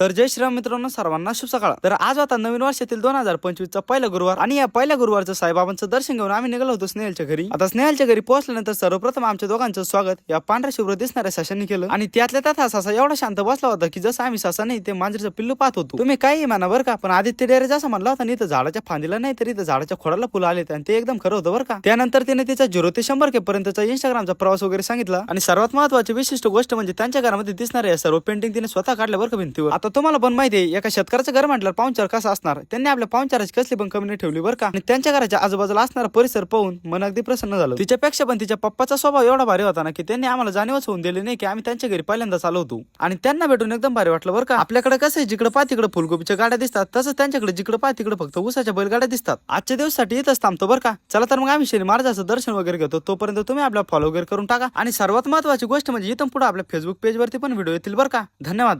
तर जय श्रीराम मित्रांनो सर्वांना शुभ सकाळ. तर आज आता नवीन वर्षातील दोन हजार पंचवीस चा पहिला गुरुवार आणि या पहिल्या गुरुवारचं साईबाबांचं दर्शन घेऊन आम्ही निघालो होतो स्नेहलच्या घरी. आता स्नेहलच्या घरी पोहोचल्यानंतर सर्वप्रथम आमच्या दोघांचं स्वागत या पांढऱ्या शुभ्र दिसणाऱ्या सशांनी केलं. आणि त्यातल्या त्यात हा सासा एवढा शांत बसला होता की जसं आम्ही ससा नाही ते मांजरीचं पिल्लू पाहत होतो. तुम्ही काही म्हणा बरं का पण आदित्य डेरे जसं म्हणला होता नाही तर झाडाच्या फांदीला नाही तरी तर झाडाच्या खोडाला फुलं आले आणि ते एकदम खरं होतं बरं का. त्यानंतर तिने तिचा झिरो ते शंभर के पर्यंतचा इंस्टाग्रामचा प्रवास वगैरे सांगितला. आणि सर्वात महत्वाची विशिष्ट गोष्ट म्हणजे त्यांच्या घरामध्ये दिसणाऱ्या सर्व पेंटिंग तिने स्वतः काढल्या बरं का भिंतीवर. आता तुम्हाला पण माहिती आहे एका शेतकऱ्याचं घर म्हटलं पाहुणचार कसं असणार? त्यांनी आपल्या पाहुणचाराची कसली पण कमी नाही ठेवली बरं का. आणि त्यांच्या घराच्या आजूबाजूला असणारा परिसर पाहून मन अगदी प्रसन्न झालं. तिच्यापेक्षा पण तिच्या पप्पाचा स्वभाव एवढा भारी होता ना की त्यांनी आम्हाला जाणीवच होऊन दिली नाही की आम्ही त्यांच्या घरी पहिल्यांदा चालू होतो. आणि त्यांना भेटून एकदम भारी वाटलं बरं का. आपल्याकडे कसं आहे जिकडे पा तिकडे फुलगोबीच्या गाड्या दिसतात तसंच त्यांच्याकडे जिकडे पा तिकडे फक्त उसाच्या बैलगाड्या दिसतात. आजच्या दिवसासाठी येतच थांबतो बरं का. चला तर मग आम्ही शनी महाराजाचं दर्शन वगैरे घेतो. तोपर्यंत तुम्ही आपला फॉलो वगैरे करून टाका. आणि सर्वात महत्वाची गोष्ट म्हणजे इथून पुढे आपल्या फेसबुक पेजवरती पण व्हिडिओ येतील बरं का. धन्यवाद.